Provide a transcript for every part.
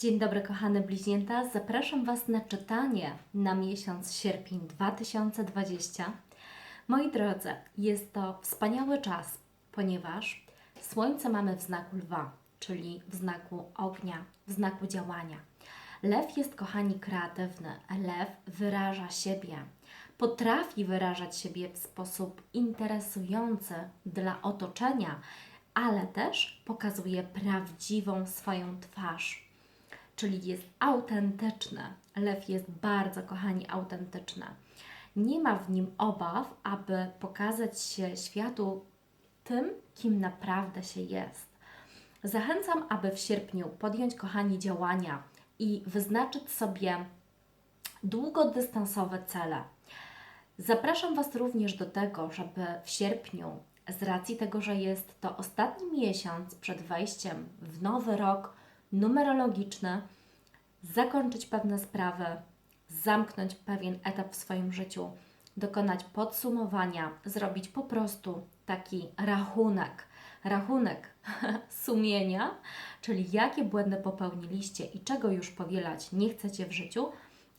Dzień dobry, kochane bliźnięta. Zapraszam Was na czytanie na miesiąc sierpień 2020. Moi drodzy, jest to wspaniały czas, ponieważ Słońce mamy w znaku lwa, czyli w znaku ognia, w znaku działania. Lew jest, kochani, kreatywny. Lew wyraża siebie. Potrafi wyrażać siebie w sposób interesujący dla otoczenia, ale też pokazuje prawdziwą swoją twarz czyli jest autentyczny. Lew jest bardzo, kochani, autentyczny. Nie ma w nim obaw, aby pokazać się światu tym, kim naprawdę się jest. Zachęcam, aby w sierpniu podjąć, kochani, działania i wyznaczyć sobie długodystansowe cele. Zapraszam Was również do tego, żeby w sierpniu, z racji tego, że jest to ostatni miesiąc przed wejściem w nowy rok, numerologiczny, zakończyć pewne sprawy, zamknąć pewien etap w swoim życiu, dokonać podsumowania, zrobić po prostu taki rachunek. Rachunek sumienia, czyli jakie błędy popełniliście i czego już powielać nie chcecie w życiu,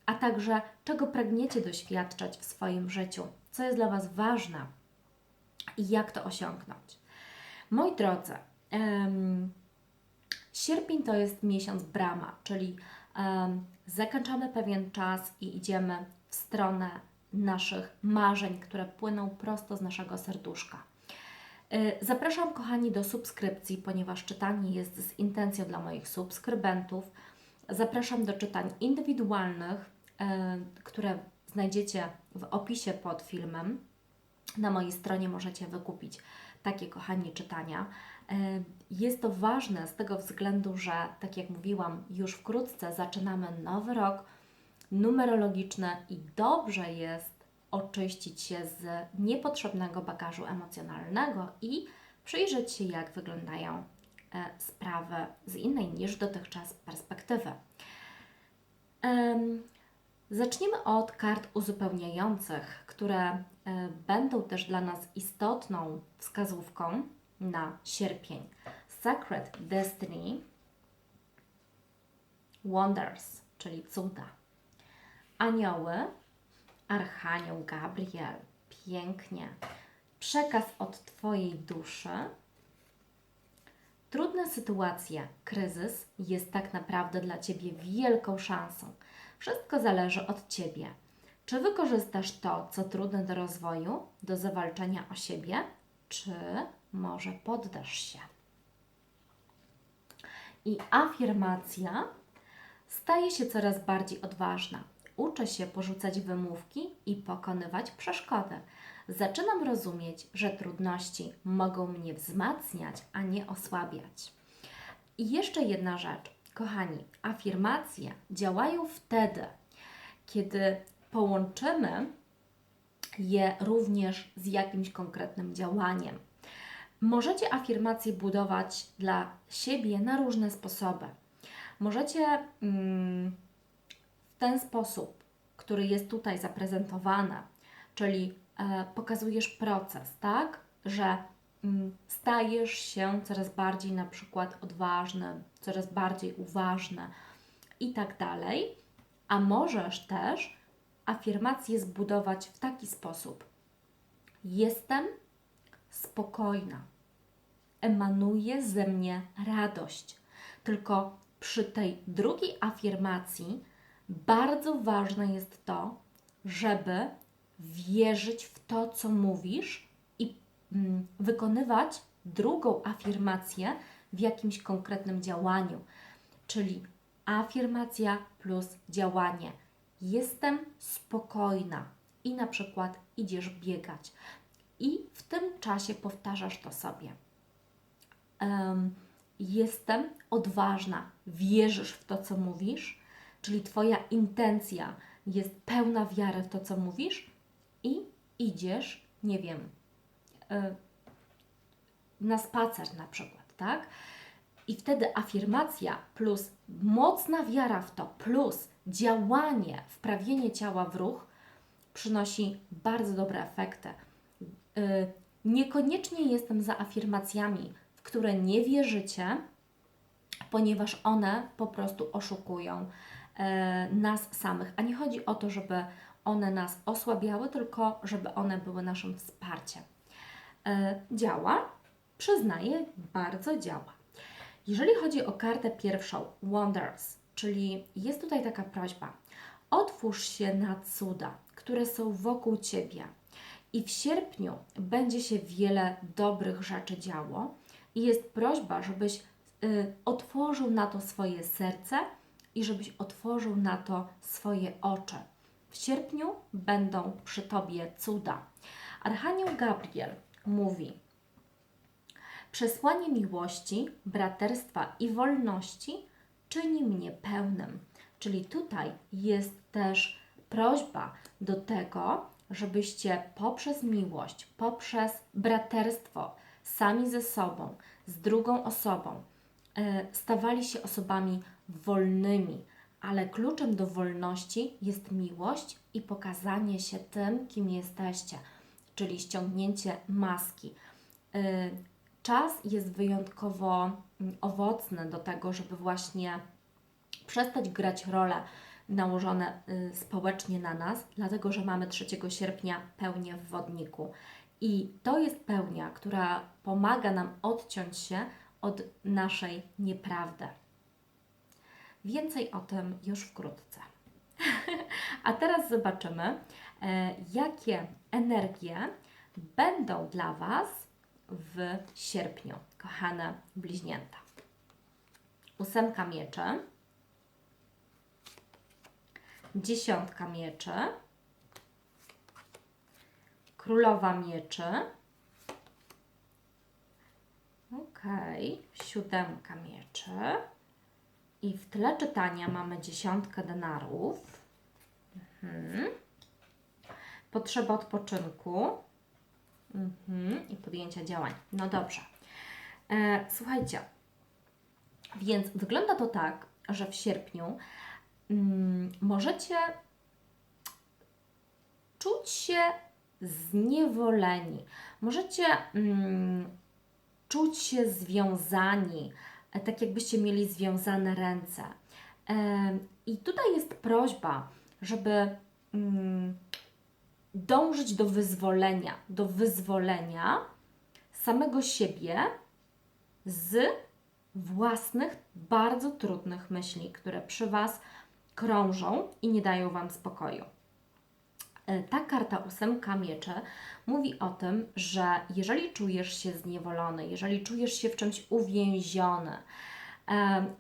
a także czego pragniecie doświadczać w swoim życiu, co jest dla Was ważne i jak to osiągnąć. Moi drodzy, Sierpień to jest miesiąc brama, czyli um, zakończamy pewien czas i idziemy w stronę naszych marzeń, które płyną prosto z naszego serduszka. Y, zapraszam, kochani, do subskrypcji, ponieważ czytanie jest z intencją dla moich subskrybentów. Zapraszam do czytań indywidualnych, y, które znajdziecie w opisie pod filmem. Na mojej stronie możecie wykupić takie, kochani, czytania. E, jest to ważne z tego względu, że, tak jak mówiłam, już wkrótce zaczynamy nowy rok numerologiczny i dobrze jest oczyścić się z niepotrzebnego bagażu emocjonalnego i przyjrzeć się, jak wyglądają e, sprawy z innej niż dotychczas perspektywy. Zacznijmy od kart uzupełniających, które e, będą też dla nas istotną wskazówką na sierpień. Sacred Destiny Wonders, czyli cuda. Anioły, Archanioł Gabriel, pięknie. Przekaz od Twojej duszy. Trudna sytuacja, kryzys jest tak naprawdę dla Ciebie wielką szansą. Wszystko zależy od Ciebie. Czy wykorzystasz to, co trudne do rozwoju, do zawalczenia o siebie, czy może poddasz się? I afirmacja staje się coraz bardziej odważna. Uczę się porzucać wymówki i pokonywać przeszkody. Zaczynam rozumieć, że trudności mogą mnie wzmacniać, a nie osłabiać. I jeszcze jedna rzecz. Kochani, afirmacje działają wtedy, kiedy połączymy je również z jakimś konkretnym działaniem. Możecie afirmacje budować dla siebie na różne sposoby. Możecie mm, w ten sposób, który jest tutaj zaprezentowany, czyli e, pokazujesz proces, tak, że mm, stajesz się coraz bardziej na przykład odważny, coraz bardziej uważny i tak dalej, a możesz też afirmację zbudować w taki sposób. Jestem spokojna. Emanuje ze mnie radość. Tylko przy tej drugiej afirmacji bardzo ważne jest to, żeby wierzyć w to, co mówisz i mm, wykonywać drugą afirmację w jakimś konkretnym działaniu. Czyli afirmacja plus działanie. Jestem spokojna i na przykład idziesz biegać i w tym czasie powtarzasz to sobie. Um, jestem odważna, wierzysz w to, co mówisz, czyli Twoja intencja jest pełna wiary w to, co mówisz i idziesz, nie wiem, y, na spacer na przykład, tak? I wtedy afirmacja plus mocna wiara w to, plus działanie, wprawienie ciała w ruch przynosi bardzo dobre efekty. Yy, niekoniecznie jestem za afirmacjami, w które nie wierzycie, ponieważ one po prostu oszukują e, nas samych. A nie chodzi o to, żeby one nas osłabiały, tylko żeby one były naszym wsparciem. E, działa, przyznaję, bardzo działa. Jeżeli chodzi o kartę pierwszą, Wonders, czyli jest tutaj taka prośba, otwórz się na cuda, które są wokół Ciebie. I w sierpniu będzie się wiele dobrych rzeczy działo. I jest prośba, żebyś y, otworzył na to swoje serce i żebyś otworzył na to swoje oczy. W sierpniu będą przy Tobie cuda. Archanioł Gabriel mówi: Przesłanie miłości, braterstwa i wolności czyni mnie pełnym. Czyli tutaj jest też prośba do tego, żebyście poprzez miłość, poprzez braterstwo, sami ze sobą, z drugą osobą, e, stawali się osobami wolnymi. Ale kluczem do wolności jest miłość i pokazanie się tym, kim jesteście, czyli ściągnięcie maski. E, Czas jest wyjątkowo mm, owocny do tego, żeby właśnie przestać grać role nałożone y, społecznie na nas, dlatego że mamy 3 sierpnia pełnię w wodniku. I to jest pełnia, która pomaga nam odciąć się od naszej nieprawdy. Więcej o tym już wkrótce. A teraz zobaczymy, e, jakie energie będą dla Was w sierpniu, kochane bliźnięta. Ósemka mieczy, dziesiątka mieczy, królowa mieczy, ok, siódemka mieczy i w tle czytania mamy dziesiątkę denarów, mhm. potrzeba odpoczynku, Mhm, I podjęcia działań. No dobrze. E, słuchajcie, więc wygląda to tak, że w sierpniu mm, możecie czuć się zniewoleni. Możecie mm, czuć się związani, tak jakbyście mieli związane ręce. I tutaj jest prośba, żeby. Mm, dążyć do wyzwolenia, do wyzwolenia samego siebie z własnych, bardzo trudnych myśli, które przy Was krążą i nie dają Wam spokoju. E, ta karta ósemka mieczy mówi o tym, że jeżeli czujesz się zniewolony, jeżeli czujesz się w czymś uwięziony,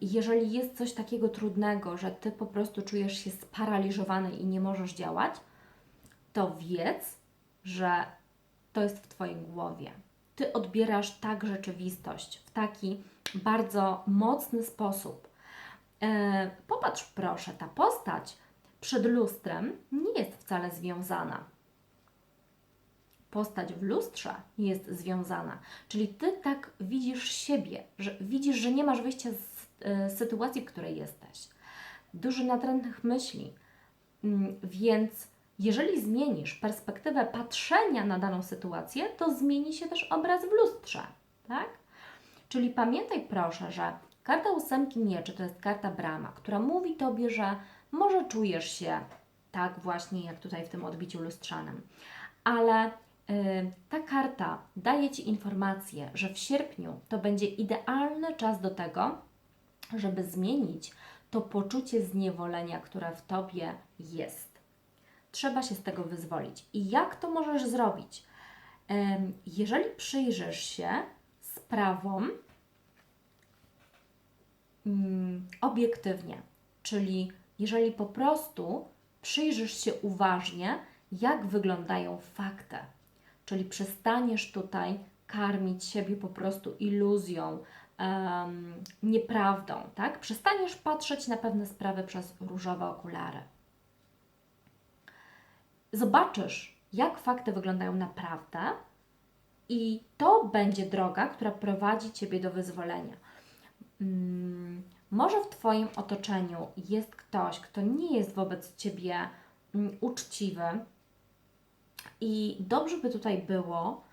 jeżeli jest coś takiego trudnego, że Ty po prostu czujesz się sparaliżowany i nie możesz działać, to wiedz, że to jest w Twojej głowie. Ty odbierasz tak rzeczywistość w taki bardzo mocny sposób. E, popatrz proszę, ta postać przed lustrem nie jest wcale związana. Postać w lustrze jest związana. Czyli ty tak widzisz siebie, że widzisz, że nie masz wyjścia z e, sytuacji, w której jesteś. Dużo natrętnych myśli, mm, więc jeżeli zmienisz perspektywę patrzenia na daną sytuację, to zmieni się też obraz w lustrze, tak? Czyli pamiętaj proszę, że karta ósemki mieczy to jest karta brama, która mówi Tobie, że może czujesz się tak właśnie jak tutaj w tym odbiciu lustrzanym, ale yy, ta karta daje Ci informację, że w sierpniu to będzie idealny czas do tego, żeby zmienić to poczucie zniewolenia, które w Tobie jest. Trzeba się z tego wyzwolić. I jak to możesz zrobić? Jeżeli przyjrzysz się sprawom mm, obiektywnie, czyli jeżeli po prostu przyjrzysz się uważnie, jak wyglądają fakty, czyli przestaniesz tutaj karmić siebie po prostu iluzją, um, nieprawdą, tak? Przestaniesz patrzeć na pewne sprawy przez różowe okulary zobaczysz, jak fakty wyglądają naprawdę, i to będzie droga, która prowadzi Ciebie do wyzwolenia. Hmm, może w Twoim otoczeniu jest ktoś, kto nie jest wobec Ciebie hmm, uczciwy, i dobrze by tutaj było,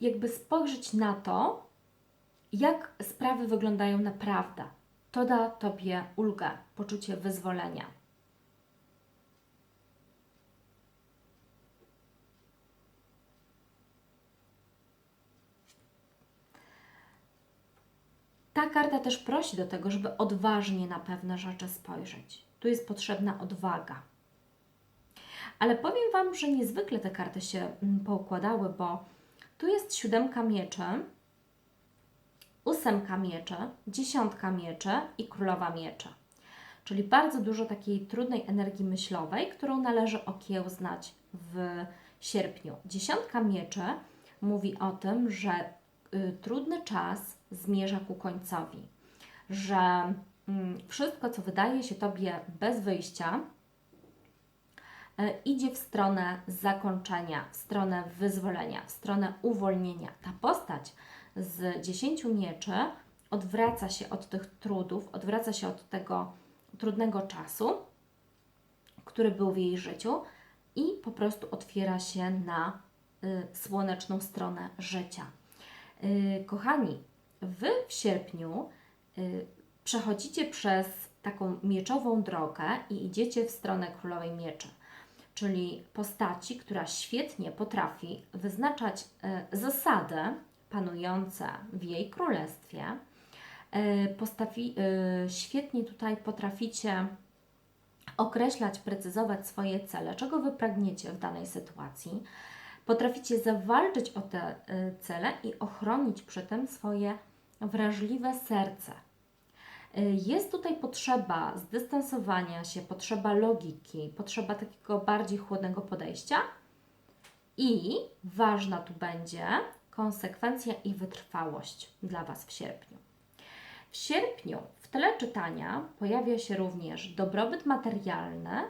jakby spojrzeć na to, jak sprawy wyglądają naprawdę. To da Tobie ulgę, poczucie wyzwolenia. Ta karta też prosi do tego, żeby odważnie na pewne rzeczy spojrzeć. Tu jest potrzebna odwaga. Ale powiem Wam, że niezwykle te karty się mm, poukładały, bo tu jest siódemka mieczy, ósemka mieczy, dziesiątka mieczy i królowa mieczy. Czyli bardzo dużo takiej trudnej energii myślowej, którą należy okiełznać w sierpniu. Dziesiątka mieczy mówi o tym, że y, trudny czas zmierza ku końcowi, że y, wszystko, co wydaje się Tobie bez wyjścia, y, idzie w stronę zakończenia, w stronę wyzwolenia, w stronę uwolnienia. Ta postać z dziesięciu mieczy odwraca się od tych trudów, odwraca się od tego trudnego czasu, który był w jej życiu i po prostu otwiera się na y, słoneczną stronę życia. Y, kochani, Wy w sierpniu y, przechodzicie przez taką mieczową drogę i idziecie w stronę Królowej Mieczy, czyli postaci, która świetnie potrafi wyznaczać y, zasady panujące w jej królestwie. Y, postawi, świetnie tutaj potraficie określać, precyzować swoje cele, czego Wy pragniecie w danej sytuacji. Potraficie zawalczyć o te cele i ochronić przy tym swoje wrażliwe serce. Y, Jest tutaj potrzeba zdystansowania się, potrzeba logiki, potrzeba takiego bardziej chłodnego podejścia i ważna tu będzie konsekwencja i wytrwałość dla Was w sierpniu. W sierpniu w tle czytania pojawia się również dobrobyt materialny,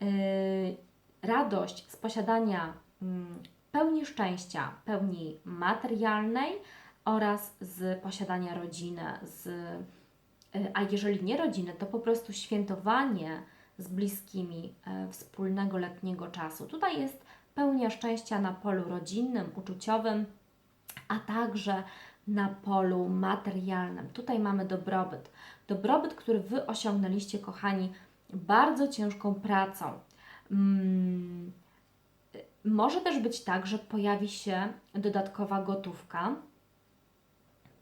yy, radość z posiadania mm, pełni szczęścia, pełni materialnej oraz z posiadania rodziny, z, yy, a jeżeli nie rodziny, to po prostu świętowanie z bliskimi yy, wspólnego letniego czasu. Tutaj jest pełnia szczęścia na polu rodzinnym, uczuciowym, a także na polu materialnym. Tutaj mamy dobrobyt. Dobrobyt, który Wy osiągnęliście, kochani, bardzo ciężką pracą. Mm, może też być tak, że pojawi się dodatkowa gotówka.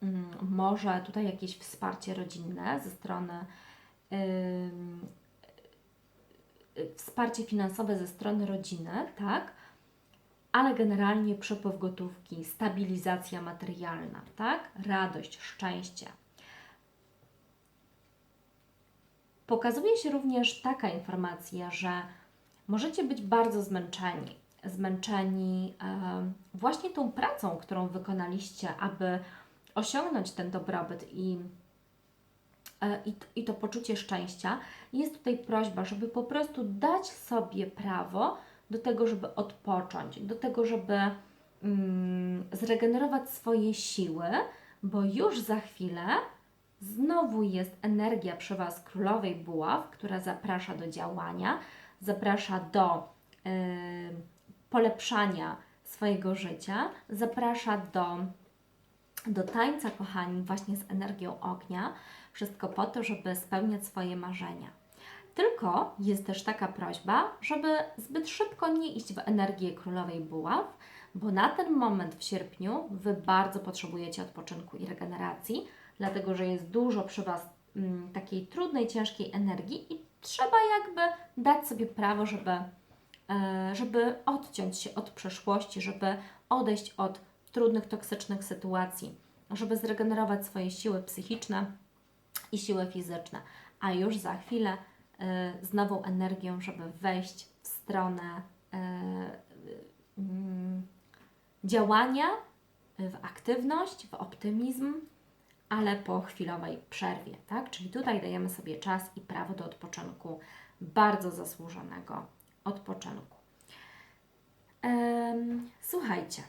Mm, może tutaj jakieś wsparcie rodzinne ze strony y, wsparcie finansowe ze strony rodziny, tak? ale generalnie przepływ gotówki, stabilizacja materialna, tak? Radość, szczęście. Pokazuje się również taka informacja, że możecie być bardzo zmęczeni. Zmęczeni e, właśnie tą pracą, którą wykonaliście, aby osiągnąć ten dobrobyt i, e, i, i to poczucie szczęścia. Jest tutaj prośba, żeby po prostu dać sobie prawo do tego, żeby odpocząć, do tego, żeby mm, zregenerować swoje siły, bo już za chwilę znowu jest energia przy Was królowej buław, która zaprasza do działania, zaprasza do y, polepszania swojego życia, zaprasza do, do tańca, kochani, właśnie z energią ognia. Wszystko po to, żeby spełniać swoje marzenia. Tylko jest też taka prośba, żeby zbyt szybko nie iść w energię królowej buław, bo na ten moment w sierpniu Wy bardzo potrzebujecie odpoczynku i regeneracji, dlatego że jest dużo przy Was mm, takiej trudnej, ciężkiej energii i trzeba jakby dać sobie prawo, żeby, e, żeby odciąć się od przeszłości, żeby odejść od trudnych, toksycznych sytuacji, żeby zregenerować swoje siły psychiczne i siły fizyczne. A już za chwilę z nową energią, żeby wejść w stronę e, mm, działania, w aktywność, w optymizm, ale po chwilowej przerwie, tak? Czyli tutaj dajemy sobie czas i prawo do odpoczynku, bardzo zasłużonego odpoczynku. Słuchajcie.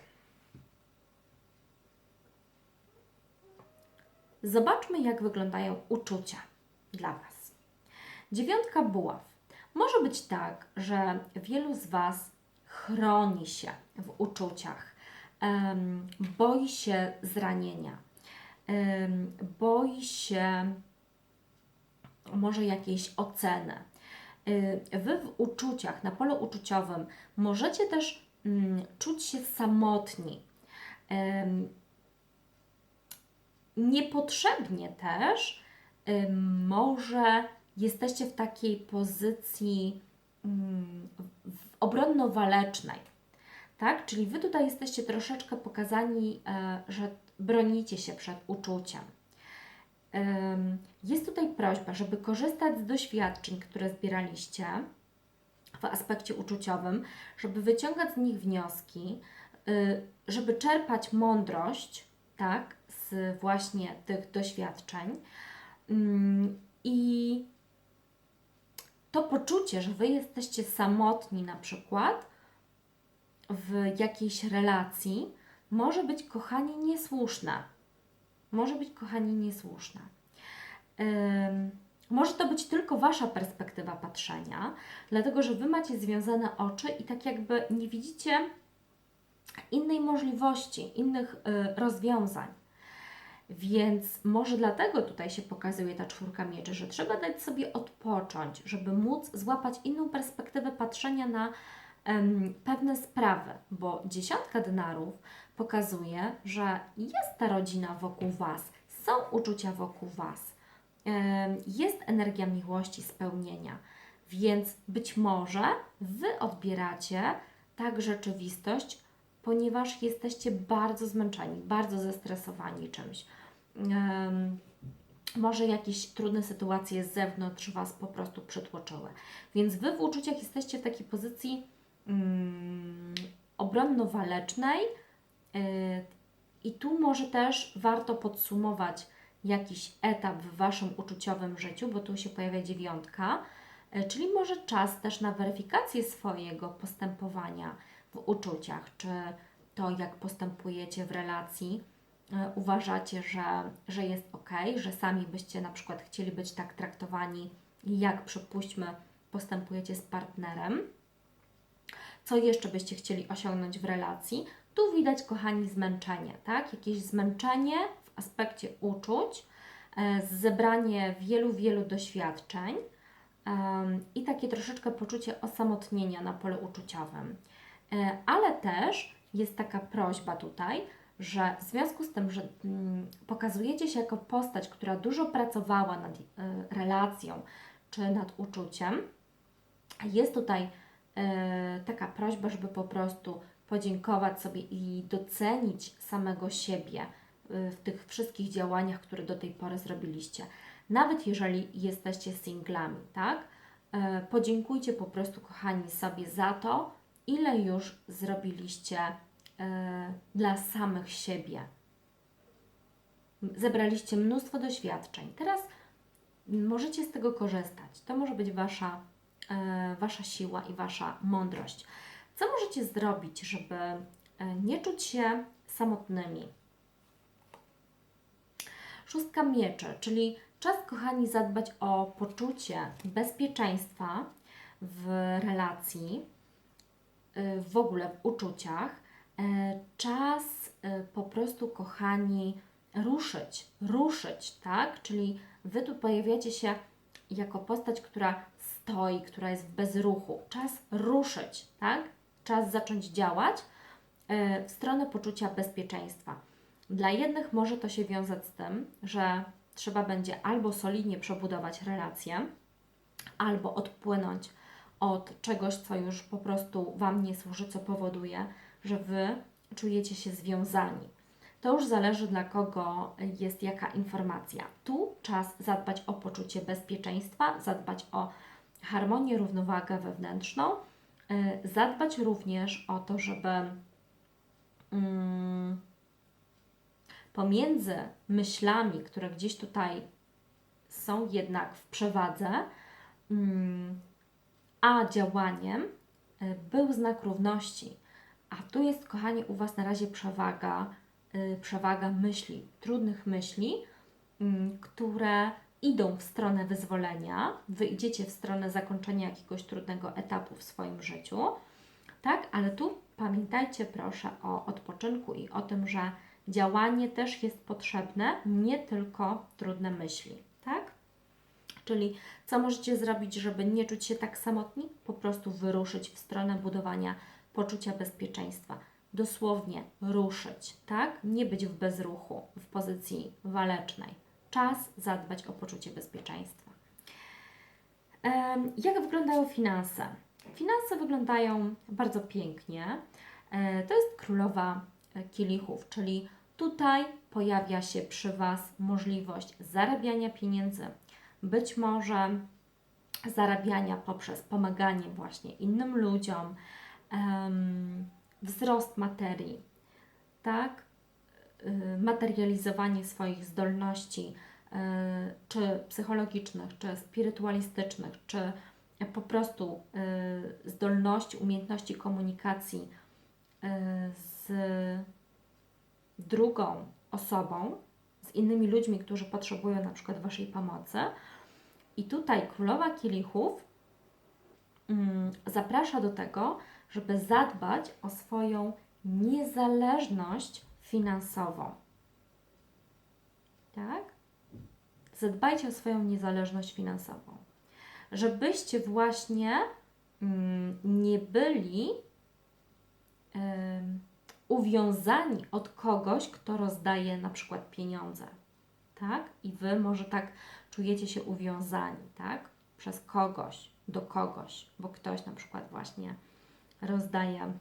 Zobaczmy, jak wyglądają uczucia dla Was. Dziewiątka buław. Może być tak, że wielu z Was chroni się w uczuciach, um, boi się zranienia. ym, boi się może jakiejś oceny. Y, Wy w uczuciach, na polu uczuciowym możecie też mm, czuć się samotni. Ym, Niepotrzebnie też może jesteście w takiej pozycji obronno-walecznej, tak? Czyli Wy tutaj jesteście troszeczkę pokazani, e, że bronicie się przed uczuciem. Jest tutaj prośba, żeby korzystać z doświadczeń, które zbieraliście w aspekcie uczuciowym, żeby wyciągać z nich wnioski, y, żeby czerpać mądrość, tak, właśnie tych doświadczeń. Ym, I to poczucie, że Wy jesteście samotni na przykład w jakiejś relacji, może być, kochani, niesłuszne. Może być, kochani, niesłuszne. Może to być tylko Wasza perspektywa patrzenia, dlatego że Wy macie związane oczy i tak jakby nie widzicie innej możliwości, innych y, rozwiązań. Więc może dlatego tutaj się pokazuje ta czwórka mieczy, że trzeba dać sobie odpocząć, żeby móc złapać inną perspektywę patrzenia na em, pewne sprawy, bo dziesiątka denarów pokazuje, że jest ta rodzina wokół Was, są uczucia wokół Was, em, jest energia miłości, spełnienia, więc być może Wy odbieracie tak rzeczywistość, ponieważ jesteście bardzo zmęczeni, bardzo zestresowani czymś. Em, może jakieś trudne sytuacje z zewnątrz Was po prostu przytłoczyły. Więc Wy w uczuciach jesteście w takiej pozycji mm, obronno-walecznej yy, i tu może też warto podsumować jakiś etap w Waszym uczuciowym życiu, bo tu się pojawia dziewiątka, yy, czyli może czas też na weryfikację swojego postępowania w uczuciach, czy to, jak postępujecie w relacji, e, uważacie, że, że jest ok, że sami byście na przykład chcieli być tak traktowani, jak przypuśćmy postępujecie z partnerem. Co jeszcze byście chcieli osiągnąć w relacji? Tu widać, kochani, zmęczenie, tak? Jakieś zmęczenie w aspekcie uczuć, e, zebranie wielu, wielu doświadczeń i takie troszeczkę poczucie osamotnienia na polu uczuciowym. E, ale też jest taka prośba tutaj, że w związku z tym, że mm, pokazujecie się jako postać, która dużo pracowała nad y, relacją czy nad uczuciem, jest tutaj y, taka prośba, żeby po prostu podziękować sobie i docenić samego siebie w tych wszystkich działaniach, które do tej pory zrobiliście. Nawet jeżeli jesteście singlami, tak? Podziękujcie po prostu, kochani, sobie za to, ile już zrobiliście e, dla samych siebie. Zebraliście mnóstwo doświadczeń. Teraz możecie z tego korzystać. To może być wasza, e, wasza siła i wasza mądrość. Co możecie zrobić, żeby e, nie czuć się samotnymi? Szóstka mieczy, czyli czas, kochani, zadbać o poczucie bezpieczeństwa w relacji, w ogóle w uczuciach. E, Czas y, po prostu, kochani, ruszyć, ruszyć, tak? Czyli Wy tu pojawiacie się jako postać, która stoi, która jest w bezruchu. Czas ruszyć, tak? Czas zacząć działać y, w stronę poczucia bezpieczeństwa. Dla jednych może to się wiązać z tym, że trzeba będzie albo solidnie przebudować relacje, albo odpłynąć od czegoś, co już po prostu Wam nie służy, co powoduje, że Wy czujecie się związani. To już zależy, dla kogo jest jaka informacja. Tu czas zadbać o poczucie bezpieczeństwa, zadbać o harmonię, równowagę wewnętrzną, y, zadbać również o to, żeby mm, pomiędzy myślami, które gdzieś tutaj są jednak w przewadze, mm, a działaniem y, był znak równości. A tu jest, kochani, u Was na razie przewaga, y, przewaga myśli, trudnych myśli, mm, które idą w stronę wyzwolenia. Wy idziecie w stronę zakończenia jakiegoś trudnego etapu w swoim życiu, tak? Ale tu pamiętajcie proszę o odpoczynku i o tym, że działanie też jest potrzebne, nie tylko trudne myśli? Czyli co możecie zrobić, żeby nie czuć się tak samotni? Po prostu wyruszyć w stronę budowania poczucia bezpieczeństwa. Dosłownie ruszyć, tak? Nie być w bezruchu, w pozycji walecznej. Czas zadbać o poczucie bezpieczeństwa. Jak wyglądają finanse? Finanse wyglądają bardzo pięknie. E, To jest królowa e, kielichów, czyli tutaj pojawia się przy Was możliwość zarabiania pieniędzy, być może zarabiania poprzez pomaganie właśnie innym ludziom, wzrost materii, tak? Y, Materializowanie swoich zdolności, y, czy psychologicznych, czy spirytualistycznych, czy po prostu y, zdolności, umiejętności komunikacji z drugą osobą, innymi ludźmi, którzy potrzebują na przykład Waszej pomocy. I tutaj Królowa Kielichów mm, zaprasza do tego, żeby zadbać o swoją niezależność finansową. Tak? Zadbajcie o swoją niezależność finansową. Żebyście właśnie mm, nie byli uwiązani od kogoś, kto rozdaje na przykład pieniądze. Tak? I Wy może tak czujecie się uwiązani, tak? Przez kogoś, do kogoś, bo ktoś na przykład właśnie rozdaje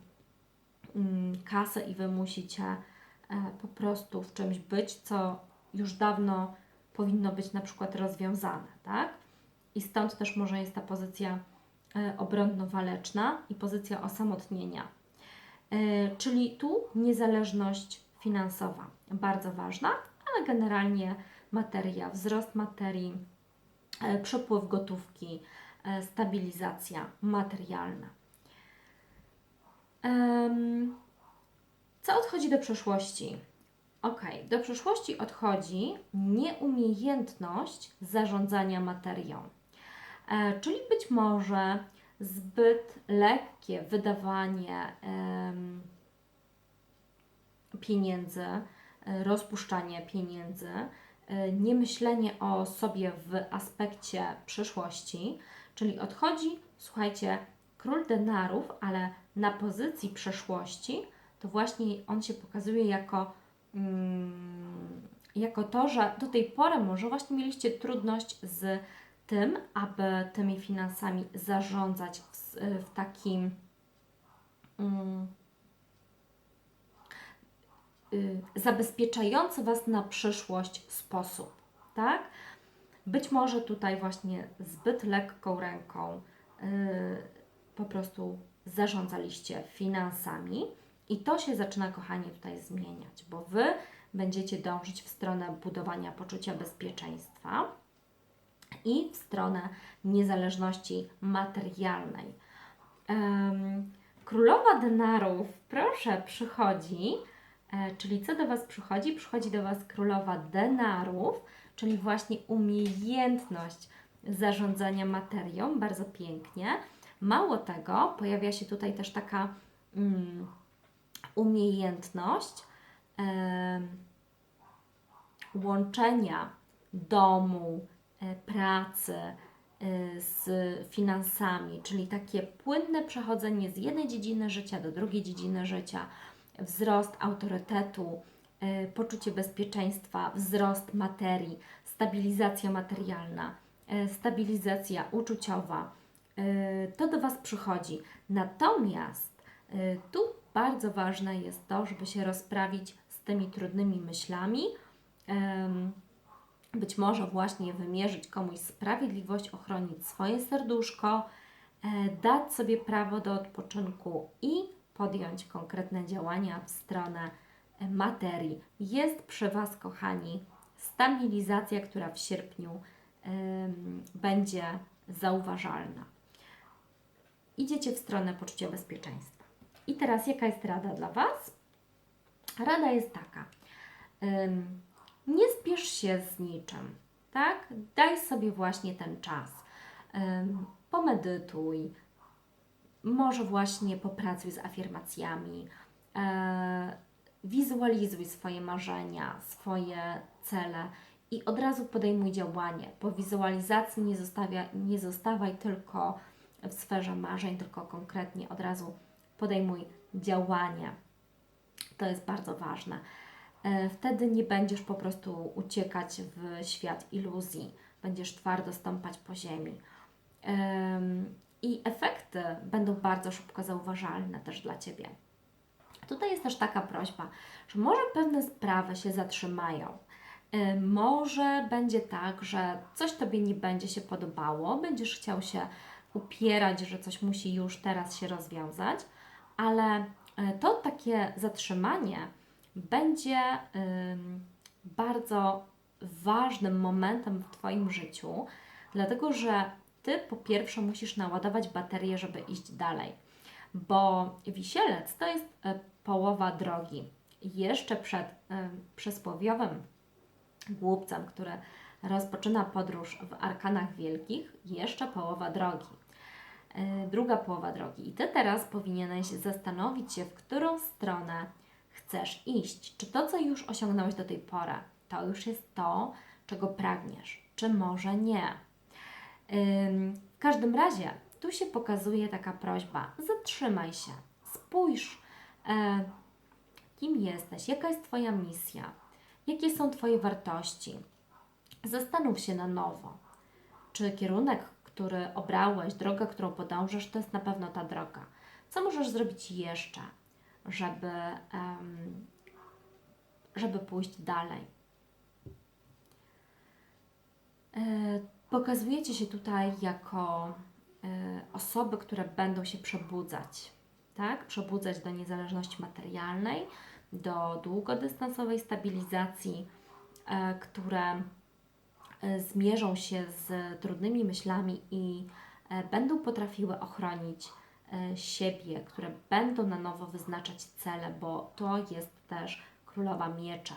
mm, kasę i Wy musicie e, po prostu w czymś być, co już dawno powinno być na przykład rozwiązane, tak? I stąd też może jest ta pozycja e, obronno-waleczna i pozycja osamotnienia. E, Czyli tu niezależność finansowa, bardzo ważna, ale generalnie materia, wzrost materii, e, przepływ gotówki, e, stabilizacja materialna. Co odchodzi do przeszłości? Ok, do przeszłości odchodzi nieumiejętność zarządzania materią. Czyli być może zbyt lekkie wydawanie pieniędzy, e, rozpuszczanie pieniędzy, e, nie myślenie o sobie w aspekcie przyszłości, czyli odchodzi, słuchajcie, król denarów, ale na pozycji przeszłości, to właśnie on się pokazuje jako, mm, jako to, że do tej pory może właśnie mieliście trudność z tym, aby tymi finansami zarządzać w, s- w takim mm, y, zabezpieczający Was na przyszłość sposób, tak? Być może tutaj właśnie zbyt lekką ręką y, po prostu zarządzaliście finansami i to się zaczyna, kochani, tutaj zmieniać, bo Wy będziecie dążyć w stronę budowania poczucia bezpieczeństwa i w stronę niezależności materialnej. Królowa denarów, proszę, przychodzi, e, czyli co do Was przychodzi? Przychodzi do Was królowa denarów, czyli właśnie umiejętność zarządzania materią, bardzo pięknie. Mało tego, pojawia się tutaj też taka mm, umiejętność łączenia domu, e, pracy e, z finansami, czyli takie płynne przechodzenie z jednej dziedziny życia do drugiej dziedziny życia, wzrost autorytetu, e, poczucie bezpieczeństwa, wzrost materii, stabilizacja materialna, stabilizacja uczuciowa. To do Was przychodzi. Natomiast tu bardzo ważne jest to, żeby się rozprawić z tymi trudnymi myślami. Być może właśnie wymierzyć komuś sprawiedliwość, ochronić swoje serduszko, e, dać sobie prawo do odpoczynku i podjąć konkretne działania w stronę e, materii. Jest przy Was, kochani, stabilizacja, która w sierpniu będzie zauważalna. Idziecie w stronę poczucia bezpieczeństwa. I teraz jaka jest rada dla Was? Rada jest taka. Nie spiesz się z niczym, tak? Daj sobie właśnie ten czas. Pomedytuj, może właśnie popracuj z afirmacjami. E, wizualizuj swoje marzenia, swoje cele i od razu podejmuj działanie. Po wizualizacji nie, zostawia, nie zostawaj tylko w sferze marzeń, tylko konkretnie od razu podejmuj działanie. To jest bardzo ważne. E, Wtedy nie będziesz po prostu uciekać w świat iluzji, będziesz twardo stąpać po ziemi. Em, I efekty będą bardzo szybko zauważalne też dla Ciebie. Tutaj jest też taka prośba, że może pewne sprawy się zatrzymają. Y, Może będzie tak, że coś Tobie nie będzie się podobało, będziesz chciał się upierać, że coś musi już teraz się rozwiązać, ale y, to takie zatrzymanie będzie bardzo ważnym momentem w Twoim życiu, dlatego że Ty po pierwsze musisz naładować baterię, żeby iść dalej, bo wisielec to jest y, połowa drogi. Jeszcze przed y, przysłowiowym głupcem, który rozpoczyna podróż w arkanach wielkich, jeszcze połowa drogi. Yy, Druga połowa drogi. I ty teraz powinieneś zastanowić się, w którą stronę chcesz iść. Czy to, co już osiągnąłeś do tej pory, to już jest to, czego pragniesz, czy może nie. Ym, W każdym razie, tu się pokazuje taka prośba: zatrzymaj się, spójrz, e, kim jesteś, jaka jest Twoja misja, jakie są Twoje wartości. Zastanów się na nowo, czy kierunek, który obrałeś, droga, którą podążasz, to jest na pewno ta droga. Co możesz zrobić jeszcze, żeby, żeby pójść dalej? E, Pokazujecie się tutaj jako e, osoby, które będą się przebudzać, tak? Przebudzać do niezależności materialnej, do długodystansowej stabilizacji, e, które zmierzą się z trudnymi myślami i będą potrafiły ochronić siebie, które będą na nowo wyznaczać cele, bo to jest też królowa miecza.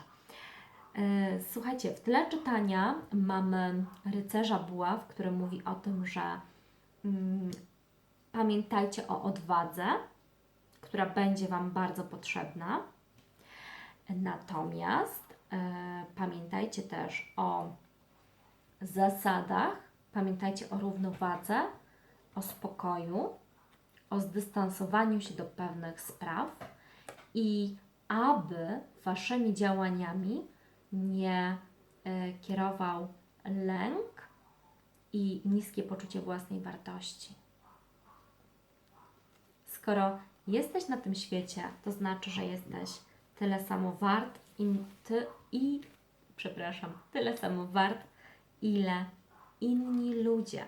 E, Słuchajcie, w tle czytania mamy rycerza buław, który mówi o tym, że mm, pamiętajcie o odwadze, która będzie Wam bardzo potrzebna. Natomiast e, pamiętajcie też o zasadach, pamiętajcie o równowadze, o spokoju, o zdystansowaniu się do pewnych spraw i aby Waszymi działaniami nie e, kierował lęk i niskie poczucie własnej wartości. Skoro jesteś na tym świecie, to znaczy, że jesteś tyle samo wart i, ty, i przepraszam, tyle samo wart, ile inni ludzie.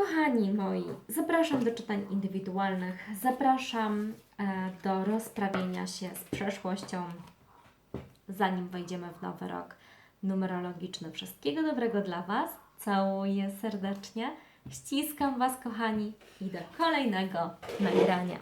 Kochani moi, zapraszam do czytań indywidualnych, zapraszam e, do rozprawienia się z przeszłością, zanim wejdziemy w nowy rok numerologiczny. Wszystkiego dobrego dla Was, całuję serdecznie, ściskam Was kochani i do kolejnego nagrania.